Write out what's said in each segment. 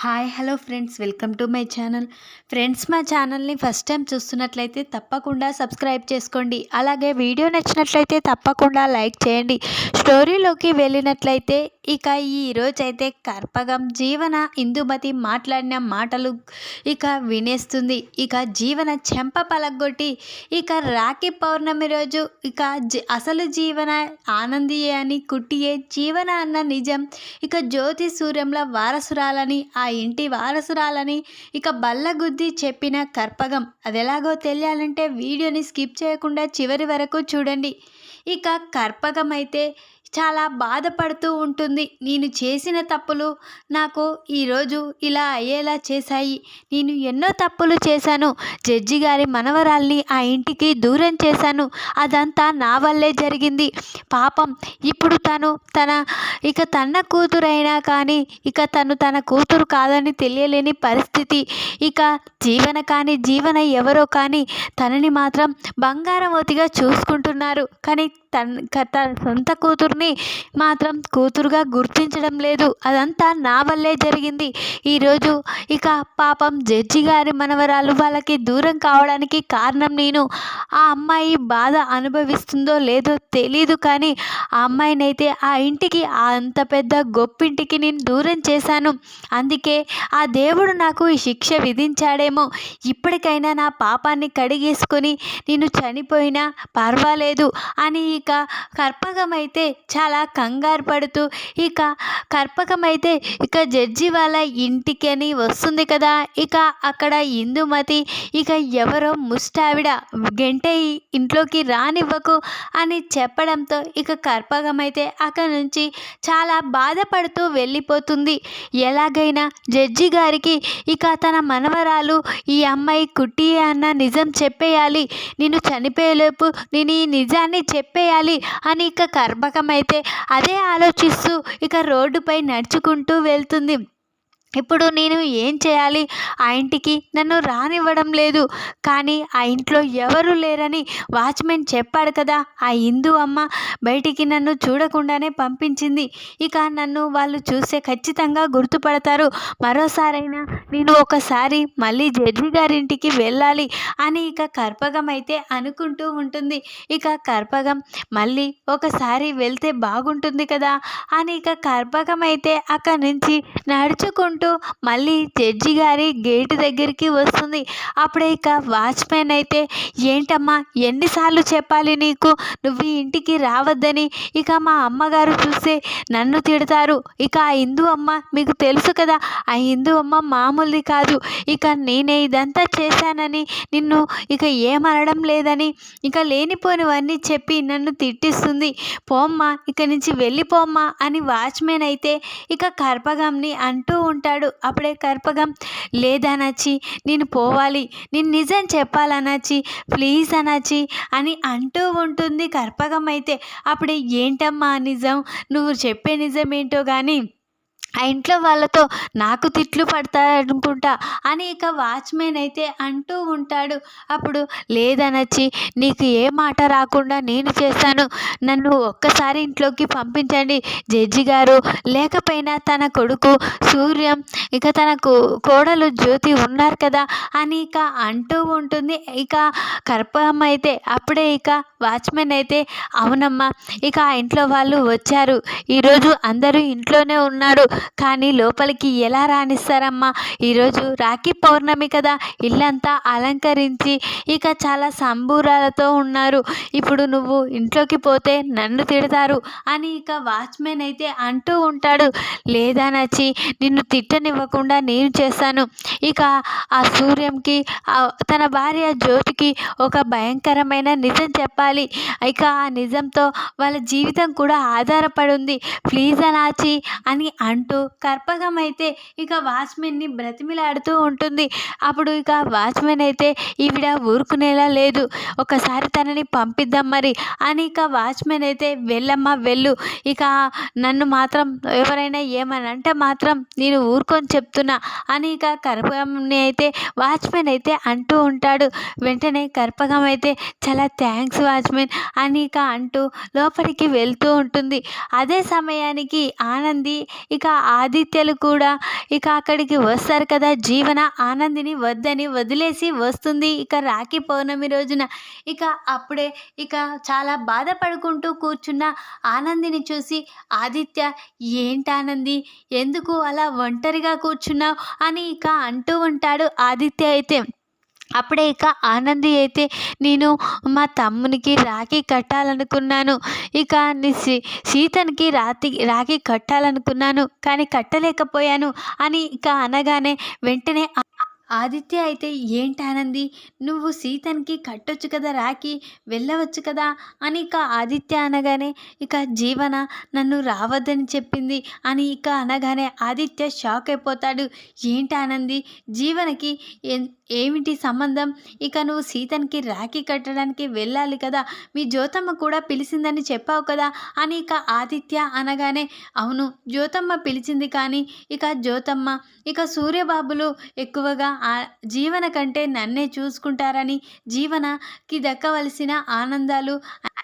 Hi hello friends welcome to my channel. Friends మా ఛానల్ని first time చూస్తున్నట్లయితే తప్పకుండా సబ్స్క్రైబ్ చేసుకోండి. అలాగే వీడియో నచ్చినట్లయితే తప్పకుండా లైక్ చేయండి. స్టోరీలోకి వెళ్ళినట్లయితే ఇక ఈరోజైతే కర్పగం జీవన ఇందుమతి మాట్లాడిన మాటలు ఇక వినేస్తుంది. ఇక జీవన చెంప పలగొట్టి ఇక రాఖీ పౌర్ణమి రోజు ఇక జీ అసలు జీవన ఆనందియే అని కుట్టియే జీవన అన్న నిజం ఇక జ్యోతి సూర్యంల వారసురాలని ఆ ఇంటి వారసురాలని ఇక బల్లగుద్ది చెప్పిన కర్పగం. అది ఎలాగో తెలియాలంటే వీడియోని స్కిప్ చేయకుండా చివరి వరకు చూడండి. ఇక కర్పగం అయితే చాలా బాధపడుతూ ఉంటుంది. నేను చేసిన తప్పులు నాకు ఈరోజు ఇలా అయ్యేలా చేశాయి. నేను ఎన్నో తప్పులు చేశాను. జడ్జి గారి మనవరాల్ని ఆ ఇంటికి దూరం చేశాను. అదంతా నా వల్లే జరిగింది. పాపం ఇప్పుడు తను తన ఇక తన కూతురైనా కానీ ఇక తను తన కూతురు కాదని తెలియలేని పరిస్థితి. ఇక జీవన కానీ జీవన ఎవరో కానీ తనని మాత్రం బంగారమోతిగా చూసుకుంటున్నారు. కానీ తన తన సొంత కూతుర్ని మాత్రం కూతురుగా గుర్తించడం లేదు. అదంతా నా వల్లే జరిగింది. ఈరోజు ఇక పాపం జడ్జి గారి మనవరాలు వాళ్ళకి దూరం కావడానికి కారణం నేను. ఆ అమ్మాయి బాధ అనుభవిస్తుందో లేదో తెలీదు కానీ ఆ అమ్మాయినైతే ఆ ఇంటికి అంత పెద్ద గొప్పింటికి నేను దూరం చేశాను. అందుకే ఆ దేవుడు నాకు ఈ శిక్ష విధించాడేమో. ఇప్పటికైనా నా పాపాన్ని కడిగేసుకొని నేను చనిపోయినా పర్వాలేదు అని ఇక కర్పకమైతే చాలా కంగారు పడుతూ ఇక కర్పకమైతే ఇక జడ్జి వాళ్ళ ఇంటికి అని వస్తుంది కదా ఇక అక్కడ ఇందుమతి ఇక ఎవరో ముష్టావిడ గంటే ఇంట్లోకి రానివ్వకు అని చెప్పడంతో ఇక కర్పకమైతే అక్కడ నుంచి చాలా బాధపడుతూ వెళ్ళిపోతుంది. ఎలాగైనా జడ్జి గారికి ఇక తన మనవరాలు ఈ అమ్మాయి కుట్టియే అన్న నిజం చెప్పేయాలి. నేను చనిపోయేలోపు నేను ఈ నిజాన్ని చెప్పే చేయాలి అని ఇక కర్పకమైతే అదే ఆలోచిస్తూ ఇక రోడ్డుపై నడుచుకుంటూ వెళ్తుంది. ఇప్పుడు నేను ఏం చేయాలి? ఆ ఇంటికి నన్ను రానివ్వడం లేదు. కానీ ఆ ఇంట్లో ఎవరు లేరని వాచ్మెన్ చెప్పాడు కదా! ఆ హిందూ అమ్మ బయటికి నన్ను చూడకుండానే పంపించింది. ఇక నన్ను వాళ్ళు చూస్తే ఖచ్చితంగా గుర్తుపడతారు. మరోసారైనా నేను ఒకసారి మళ్ళీ జడ్జి గారింటికి వెళ్ళాలి అని ఇక కర్పగం అయితే అనుకుంటూ ఉంటుంది. ఇక కర్పగం మళ్ళీ ఒకసారి వెళ్తే బాగుంటుంది కదా! అని ఇక కర్పగం అయితే అక్కడి నుంచి నడుచుకుంటూ మళ్ళీ జడ్జి గారి గేటు దగ్గరికి వస్తుంది. అప్పుడే ఇక వాచ్మెన్ అయితే ఏంటమ్మా ఎన్నిసార్లు చెప్పాలి నీకు? నువ్వు ఈ ఇంటికి రావద్దని. ఇక మా అమ్మగారు చూస్తే నన్ను తిడతారు. ఇక ఆ హిందూ అమ్మ మీకు తెలుసు కదా ఆ హిందూ అమ్మ మామూలుది కాదు. ఇక నేనే ఇదంతా చేశానని నిన్ను ఇక ఏమనడం లేదని ఇక లేనిపోనివన్నీ చెప్పి నన్ను తిట్టిస్తుంది. పోమ్మా ఇక నుంచి వెళ్ళిపోమ్మా అని వాచ్మెన్ అయితే ఇక కర్పగంని అంటూ ఉంటాడు. అప్పుడే కర్పగం లేదనచ్చి నేను పోవాలి నేను నిజం చెప్పాలనచ్చి ప్లీజ్ అనచ్చి అని అంటూ ఉంటుంది కర్పగం అయితే. అప్పుడే ఏంటమ్మా నిజం? నువ్వు చెప్పే నిజం ఏంటో కానీ ఆ ఇంట్లో వాళ్ళతో నాకు తిట్లు పడతాయనుకుంటా అని ఇక వాచ్మెన్ అయితే అంటూ ఉంటాడు. అప్పుడు లేదనొచ్చి నీకు ఏ మాట రాకుండా నేను చేస్తాను. నన్ను ఒక్కసారి ఇంట్లోకి పంపించండి జడ్జి గారు. లేకపోయినా తన కొడుకు సూర్యం ఇక తన కోడలు జ్యోతి ఉన్నారు కదా అని ఇక అంటూ ఉంటుంది. ఇక కర్పమ్మ అయితే అప్పుడే ఇక వాచ్మెన్ అయితే అవునమ్మా ఇక ఆ ఇంట్లో వాళ్ళు వచ్చారు. ఈరోజు అందరూ ఇంట్లోనే ఉన్నాడు కానీ లోపలికి ఎలా రాణిస్తారమ్మా ఈరోజు రాఖీ పౌర్ణమి కదా ఇల్లంతా అలంకరించి ఇక చాలా సంబూరాలతో ఉన్నారు. ఇప్పుడు నువ్వు ఇంట్లోకి పోతే నన్ను తిడతారు అని ఇక వాచ్మెన్ అయితే అంటూ ఉంటాడు. లేదా నచ్చి నిన్ను తిట్టనివ్వకుండా నేను చేస్తాను. ఇక ఆ సూర్యంకి తన భార్య జ్యోతికి ఒక భయంకరమైన నిజం చెప్పాలి. ఇక ఆ నిజంతో వాళ్ళ జీవితం కూడా ఆధారపడి ఉంది ప్లీజ్ అనాచి అని అంటూ అంటూ కర్పగం అయితే ఇక వాచ్మెన్ని బ్రతిమిలాడుతూ ఉంటుంది. అప్పుడు ఇక వాచ్మెన్ అయితే ఈవిడ ఊరుకునేలా లేదు. ఒకసారి తనని పంపిద్దాం మరి అని ఇక వాచ్మెన్ అయితే వెళ్ళమ్మా వెళ్ళు. ఇక నన్ను మాత్రం ఎవరైనా ఏమని అంటే మాత్రం నేను ఊరుకొని చెప్తున్నా అని ఇక కర్పగంని అయితే వాచ్మెన్ అయితే అంటూ ఉంటాడు. వెంటనే కర్పగం అయితే చాలా థ్యాంక్స్ వాచ్మెన్ అని ఇక అంటూ లోపలికి వెళ్తూ ఉంటుంది. అదే సమయానికి ఆనంది ఇక ఆదిత్యలు కూడా ఇక అక్కడికి వస్తారు కదా. జీవన ఆనందిని వద్దని వదిలేసి వస్తుంది ఇక రాఖీ పౌర్ణమి రోజున. ఇక అప్పుడే ఇక చాలా బాధపడుకుంటూ కూర్చున్న ఆనందిని చూసి ఆదిత్య ఏంటి ఆనంది? ఎందుకు అలా ఒంటరిగా కూర్చున్నావు? అని ఇక అంటూ ఉంటాడు ఆదిత్య అయితే. అప్పుడే ఇక ఆనంది అయితే నేను మా తమ్మునికి రాఖీ కట్టాలనుకున్నాను. ఇక నీ సీతనికి రాతి రాఖీ కట్టాలనుకున్నాను. కానీ కట్టలేకపోయాను అని ఇక అనగానే వెంటనే ఆదిత్య అయితే ఏంటి ఆనంది? నువ్వు సీతనికి కట్టొచ్చు కదా రాఖీ? వెళ్ళవచ్చు కదా? అని ఇక ఆదిత్య అనగానే ఇక జీవన నన్ను రావద్దని చెప్పింది అని ఇక అనగానే ఆదిత్య షాక్ అయిపోతాడు. ఏంటి ఆనంది? జీవనకి ఎన్- ఏమిటి సంబంధం? ఇక నువ్వు సీతనికి రాఖీ కట్టడానికి వెళ్ళాలి కదా? మీ జ్యోతమ్మ కూడా పిలిచిందని చెప్పావు కదా? అని ఇక ఆదిత్య అనగానే అవును జ్యోతమ్మ పిలిచింది కానీ ఇక జ్యోతమ్మ ఇక సూర్యబాబులు ఎక్కువగా ఆ జీవన కంటే నన్నే చూసుకుంటారని జీవనకి దక్కవలసిన ఆనందాలు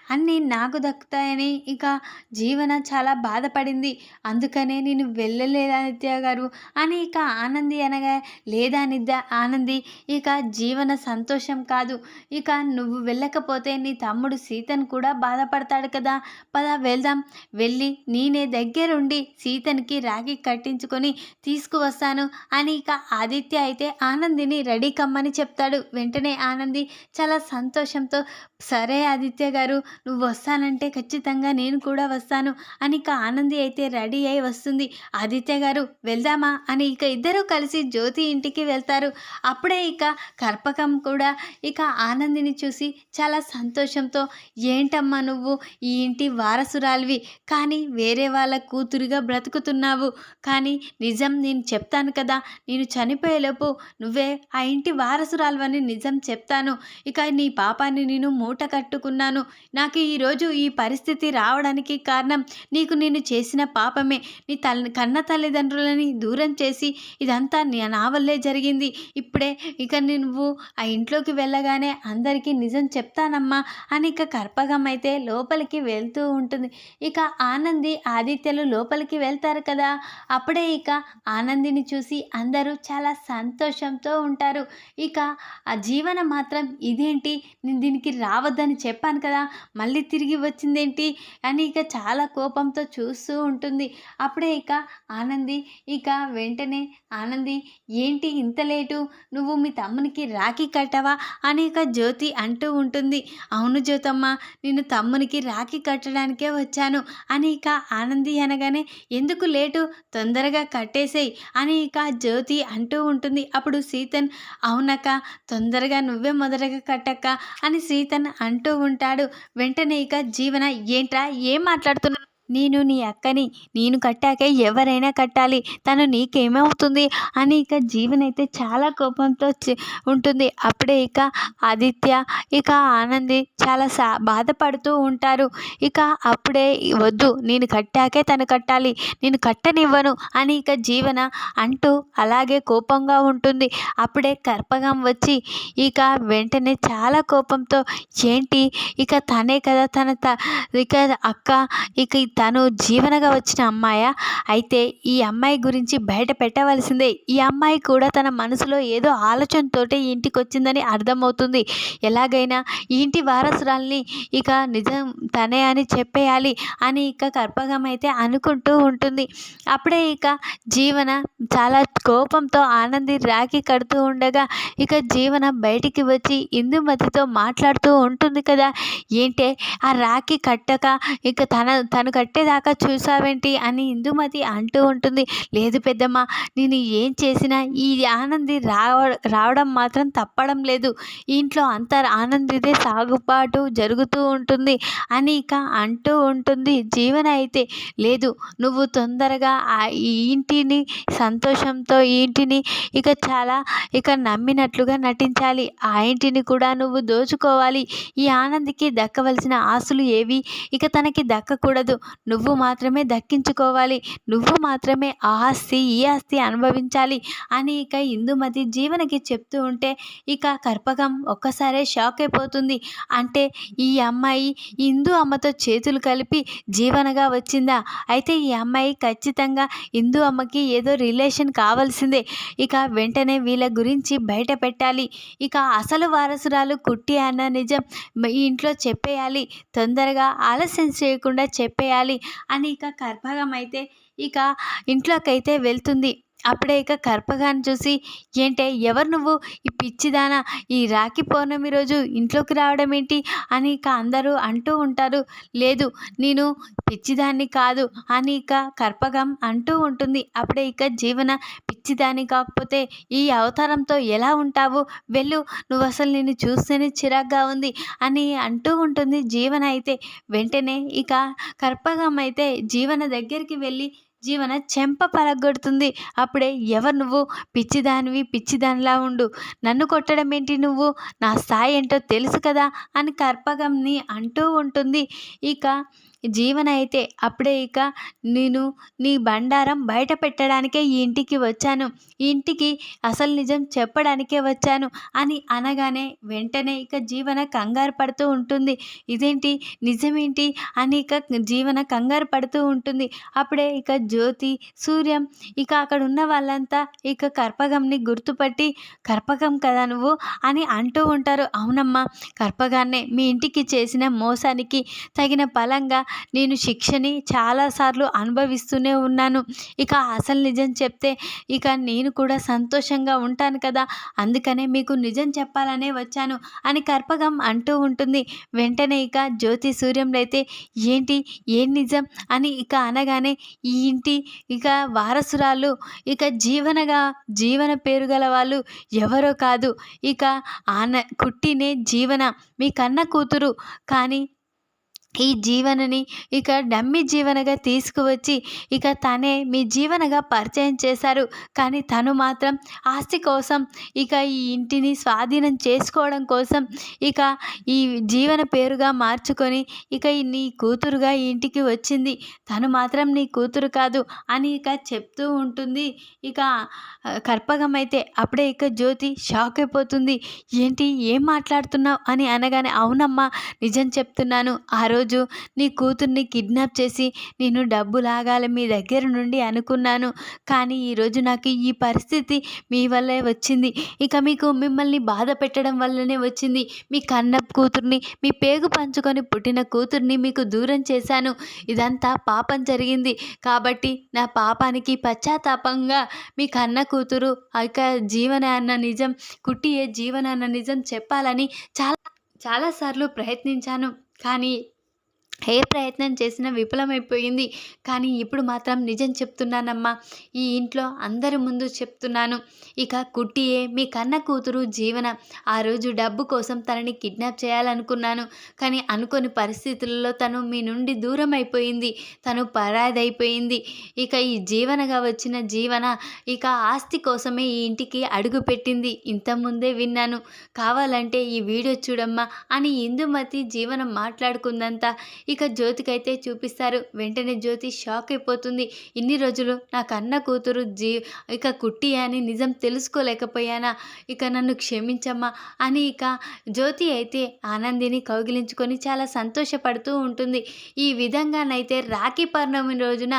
అన్నీ నాకు దక్కుతాయని ఇక జీవన చాలా బాధపడింది. అందుకనే నేను వెళ్ళలేదు నిత్య గారు? అని ఇక ఆనంది అనగా లేదా నిద్ద ఆనంది ఇక జీవన సంతోషం కాదు. ఇక నువ్వు వెళ్ళకపోతే నీ తమ్ముడు సీతను కూడా బాధపడతాడు కదా. పద వెళ్దాం. వెళ్ళి నేనే దగ్గరుండి సీతనికి రాఖీ కట్టించుకొని తీసుకువస్తాను. అని ఇక ఆదిత్య అయితే ఆనందిని రెడీ కమ్మని చెప్తాడు. వెంటనే ఆనంది చాలా సంతోషంతో సరే ఆదిత్య గారు నువ్వు వస్తానంటే ఖచ్చితంగా నేను కూడా వస్తాను అని ఇక ఆనంది అయితే రెడీ అయి వస్తుంది. ఆదిత్య గారు వెళ్దామా? అని ఇక ఇద్దరూ కలిసి జ్యోతి ఇంటికి వెళ్తారు. అప్పుడే ఇక కర్పకం కూడా ఇక ఆనందిని చూసి చాలా సంతోషంతో ఏంటమ్మా నువ్వు? ఈ ఇంటి వారసురాలివి. కానీ వేరే వాళ్ళ కూతురుగా బ్రతుకుతున్నావు. కానీ నిజం నేను చెప్తాను కదా. నేను చనిపోయేలోపు నువ్వే ఆ ఇంటి వారసురాలువని నిజం చెప్తాను. ఇక నీ పాపాన్ని నేను మూట కట్టుకున్నాను. నాకు ఈరోజు ఈ పరిస్థితి రావడానికి కారణం నీకు నేను చేసిన పాపమే. నీ తల్లి కన్న తల్లిదండ్రులని దూరం చేసి ఇదంతా నీ- నా వల్లే జరిగింది. ఇప్పుడే ఇక నువ్వు ఆ ఇంట్లోకి వెళ్ళగానే అందరికీ నిజం చెప్తానమ్మా అని ఇక కర్పగం అయితే లోపలికి వెళ్తూ ఉంటుంది. ఇక ఆనంది ఆదిత్యలు లోపలికి వెళ్తారు కదా. అప్పుడే ఇక ఆనందిని చూసి అందరూ చాలా సంతోషంతో ఉంటారు. ఇక ఆ జీవన మాత్రం ఇదేంటి? నేను దీనికి రావద్దని చెప్పాను కదా మళ్ళీ తిరిగి వచ్చిందేంటి? అని ఇక చాలా కోపంతో చూస్తూ ఉంటుంది. అప్పుడే ఇక ఆనంది ఇక వెంటనే ఆనంది ఏంటి ఇంత లేటు? నువ్వు మీ తమ్మునికి రాఖీ కట్టవా? అని ఇక జ్యోతి అంటూ ఉంటుంది. అవును జ్యోతమ్మ నేను తమ్మునికి రాఖీ కట్టడానికే వచ్చాను. అని ఇక ఆనంది అనగానే ఎందుకు లేటు? తొందరగా కట్టేసేయి అని ఇక జ్యోతి అంటూ ఉంటుంది. అప్పుడు సీతన్ అవునక్క తొందరగా నువ్వే మొదటగా కట్టక్క అని సీతన్ అంటూ ఉంటాడు. వెంటనే ఇక జీవన ఏంట్రా ఏం మాట్లాడుతున్నా నేను నీ అక్కని నేను కట్టాకే ఎవరైనా కట్టాలి. తను నీకేమవుతుంది? అని ఇక జీవన్ అయితే చాలా కోపంతో చి- ఉంటుంది. అప్పుడే ఇక ఆదిత్య ఇక ఆనంది చాలా సా బాధపడుతూ ఉంటారు. ఇక అప్పుడే వద్దు నేను కట్టాకే తను కట్టాలి. నేను కట్టనివ్వను అని ఇక జీవన అంటూ అలాగే కోపంగా ఉంటుంది. అప్పుడే కర్పగం వచ్చి ఇక వెంటనే చాలా కోపంతో ఏంటి? ఇక తనే కదా తన త ఇక అక్క ఇక తను జీవనగా వచ్చిన అమ్మాయా? అయితే ఈ అమ్మాయి గురించి బయట పెట్టవలసిందే. ఈ అమ్మాయి కూడా తన మనసులో ఏదో ఆలోచనతోటే ఇంటికి వచ్చిందని అర్థమవుతుంది. ఎలాగైనా ఇంటి వారసురాల్ని ఇక నిజం తనే అని చెప్పేయాలి అని ఇక కర్పగం అయితే అనుకుంటూ ఉంటుంది. అప్పుడే ఇక జీవన చాలా కోపంతో ఆనంది రాఖీ కడుతూ ఉండగా ఇక జీవన బయటికి వచ్చి ఇందుమతితో మాట్లాడుతూ ఉంటుంది కదా. ఏంటే? ఆ రాఖీ కట్టక ఇక తన తను కట్టేదాకా చూసావేంటి అని ఇందుమతి అంటూ ఉంటుంది. లేదు పెద్దమ్మ నేను ఏం చేసినా ఈ ఆనంది రావ రావడం మాత్రం తప్పడం లేదు. ఇంట్లో అంత ఆనందిదే సాగుబాటు జరుగుతూ ఉంటుంది అని ఇక అంటూ ఉంటుంది. జీవన అయితే లేదు నువ్వు తొందరగా ఆ ఇంటిని సంతోషంతో ఈ ఇంటిని ఇక చాలా ఇక నమ్మినట్లుగా నటించాలి. ఆ ఇంటిని కూడా నువ్వు దోచుకోవాలి. ఈ ఆనందికి దక్కవలసిన ఆస్తులు ఏవి? ఇక తనకి దక్కకూడదు. నువ్వు మాత్రమే దక్కించుకోవాలి. నువ్వు మాత్రమే ఆ ఆస్తి ఈ ఆస్తి అనుభవించాలి అని ఇక ఇందుమతి జీవనకి చెప్తూ ఉంటే ఇక కర్పకం ఒక్కసారే షాక్ అయిపోతుంది. అంటే ఈ అమ్మాయి ఇందు అమ్మతో చేతులు కలిపి జీవనగా వచ్చిందా? అయితే ఈ అమ్మాయి ఖచ్చితంగా ఇందు అమ్మకి ఏదో రిలేషన్ కావాల్సిందే. ఇక వెంటనే వీళ్ళ గురించి బయట పెట్టాలి. ఇక అసలు వారసురాలు కుట్టి అన్న నిజం ఈ ఇంట్లో చెప్పేయాలి. తొందరగా ఆలస్యం చేయకుండా చెప్పేయాలి. అని ఇక గర్భగం అయితే ఇక ఇంట్లోకైతే వెళ్తుంది. అప్పుడే ఇక కర్పగాన్ని చూసి ఏంటే ఎవరు నువ్వు? ఈ పిచ్చిదానా? ఈ రాఖీ పౌర్ణమి రోజు ఇంట్లోకి రావడం ఏంటి? అని ఇక అందరూ అంటూ ఉంటారు. లేదు నేను పిచ్చిదాన్ని కాదు అని ఇక కర్పగం అంటూ ఉంటుంది. అప్పుడే ఇక జీవన పిచ్చిదాన్ని కాకపోతే ఈ అవతారంతో ఎలా ఉంటావు? వెళ్ళు నువ్వు అసలు నేను చూస్తేనే చిరాగ్గా ఉంది అని అంటూ ఉంటుంది జీవన అయితే. వెంటనే ఇక కర్పగం అయితే జీవన దగ్గరికి వెళ్ళి జీవన చెంప పలగొడుతుంది. అప్పుడే ఎవరు నువ్వు? పిచ్చిదానివి పిచ్చిదానిలా ఉండు. నన్ను కొట్టడం ఏంటి నువ్వు? నా స్థాయి ఏంటో తెలుసు కదా అని కర్పగంని అంటూ ఉంటుంది. ఇక జీవన అయితే అప్పుడే ఇక నేను నీ బండారం బయట పెట్టడానికే ఈ ఇంటికి వచ్చాను. ఈ ఇంటికి అసలు నిజం చెప్పడానికే వచ్చాను అని అనగానే వెంటనే ఇక జీవన కంగారు పడుతూ ఉంటుంది. ఇదేంటి? నిజమేంటి? అని ఇక జీవన కంగారు పడుతూ ఉంటుంది. అప్పుడే ఇక జ్యోతి సూర్యం ఇక అక్కడ ఉన్న వాళ్ళంతా ఇక కర్పగంని గుర్తుపట్టి కర్పగం కదా నువ్వు? అని అంటూ ఉంటారు. అవునమ్మా కర్పగాన్నే మీ ఇంటికి చేసిన మోసానికి తగిన ఫలంగా నేను శిక్షని చాలాసార్లు అనుభవిస్తూనే ఉన్నాను. ఇక అసలు నిజం చెప్తే ఇక నేను కూడా సంతోషంగా ఉంటాను కదా. అందుకనే మీకు నిజం చెప్పాలనే వచ్చాను అని కర్పగం అంటూ ఉంటుంది. వెంటనే ఇక జ్యోతి సూర్యంలో అయితే ఏంటి? ఏం నిజం? అని ఇక అనగానే ఈ ఇంటి ఇక వారసురాలు ఇక జీవనగా జీవన పేరు గల వాళ్ళు ఎవరో కాదు. ఇక ఆన కుట్టినే జీవన. మీ కన్న కూతురు. కానీ ఈ జీవనని ఇక డమ్మి జీవనగా తీసుకువచ్చి ఇక తనే మీ జీవనగా పరిచయం చేశారు. కానీ తను మాత్రం ఆస్తి కోసం ఇక ఈ ఇంటిని స్వాధీనం చేసుకోవడం కోసం ఇక ఈ జీవన పేరుగా మార్చుకొని ఇక నీ కూతురుగా ఈ ఇంటికి వచ్చింది. తను మాత్రం నీ కూతురు కాదు అని ఇక చెప్తూ ఉంటుంది. ఇక కర్పగం అయితే అప్పుడే ఇక జ్యోతి షాక్ అయిపోతుంది. ఏంటి? ఏం మాట్లాడుతున్నావు? అని అనగానే అవునమ్మా నిజం చెప్తున్నాను. ఆ రోజు రోజు నీ కూతుర్ని కిడ్నాప్ చేసి నేను డబ్బు లాగాలి మీ దగ్గర నుండి అనుకున్నాను. కానీ ఈరోజు నాకు ఈ పరిస్థితి మీ వల్లే వచ్చింది. ఇక మీకు మిమ్మల్ని బాధ పెట్టడం వల్లనే వచ్చింది. మీ కన్న కూతుర్ని మీ పేగు పంచుకొని పుట్టిన కూతుర్ని మీకు దూరం చేశాను. ఇదంతా పాపం జరిగింది. కాబట్టి నా పాపానికి పశ్చాత్తాపంగా మీ కన్న కూతురు ఇక జీవన అన్న నిజం కుట్టియే జీవన అన్న నిజం చెప్పాలని చాలా చాలాసార్లు ప్రయత్నించాను. కానీ ఏ ప్రయత్నం చేసినా విఫలమైపోయింది. కానీ ఇప్పుడు మాత్రం నిజం చెప్తున్నానమ్మా. ఈ ఇంట్లో అందరి ముందు చెప్తున్నాను. ఇక కుట్టియే మీ కన్న కూతురు జీవన. ఆ రోజు డబ్బు కోసం తనని కిడ్నాప్ చేయాలనుకున్నాను. కానీ అనుకోని పరిస్థితులలో తను మీ నుండి దూరం అయిపోయింది తను పరాదైపోయింది. ఇక ఈ జీవనగా వచ్చిన జీవన ఇక ఆస్తి కోసమే ఈ ఇంటికి అడుగు పెట్టింది. ఇంతకుముందే విన్నాను. కావాలంటే ఈ వీడియో చూడమ్మా అని ఇందుమతి జీవనం మాట్లాడుకుందంతా. ఇక జ్యోతికైతే చూపిస్తారు. వెంటనే జ్యోతి షాక్ అయిపోతుంది. ఇన్ని రోజులు నా కన్న కూతురు జీ ఇక కుట్టి అని నిజం తెలుసుకోలేకపోయానా? ఇక నన్ను క్షమించమ్మా అని ఇక జ్యోతి అయితే ఆనందిని కౌగిలించుకొని చాలా సంతోషపడుతూ ఉంటుంది. ఈ విధంగానైతే రాఖీ పౌర్ణమి రోజున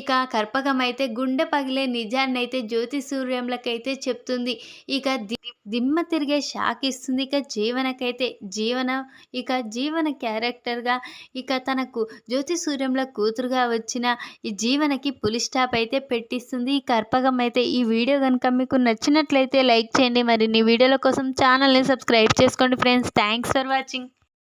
ఇక కర్పకం అయితే గుండె పగిలే నిజాన్ని అయితే జ్యోతి సూర్యంలకైతే చెప్తుంది. ఇక దిమ్మ తిరిగే షాక్ ఇస్తుంది. ఇక జీవనకైతే జీవన ఇక జీవన క్యారెక్టర్గా ఇక తనకు జ్యోతి సూర్యంలో కూతురుగా వచ్చిన ఈ జీవనకి పులి స్టాప్ అయితే పెట్టిస్తుంది. ఈ కర్పగం అయితే ఈ వీడియో కనుక మీకు నచ్చినట్లయితే లైక్ చేయండి. మరి నీ వీడియోల కోసం ఛానల్ని సబ్స్క్రైబ్ చేసుకోండి ఫ్రెండ్స్. Thanks for watching.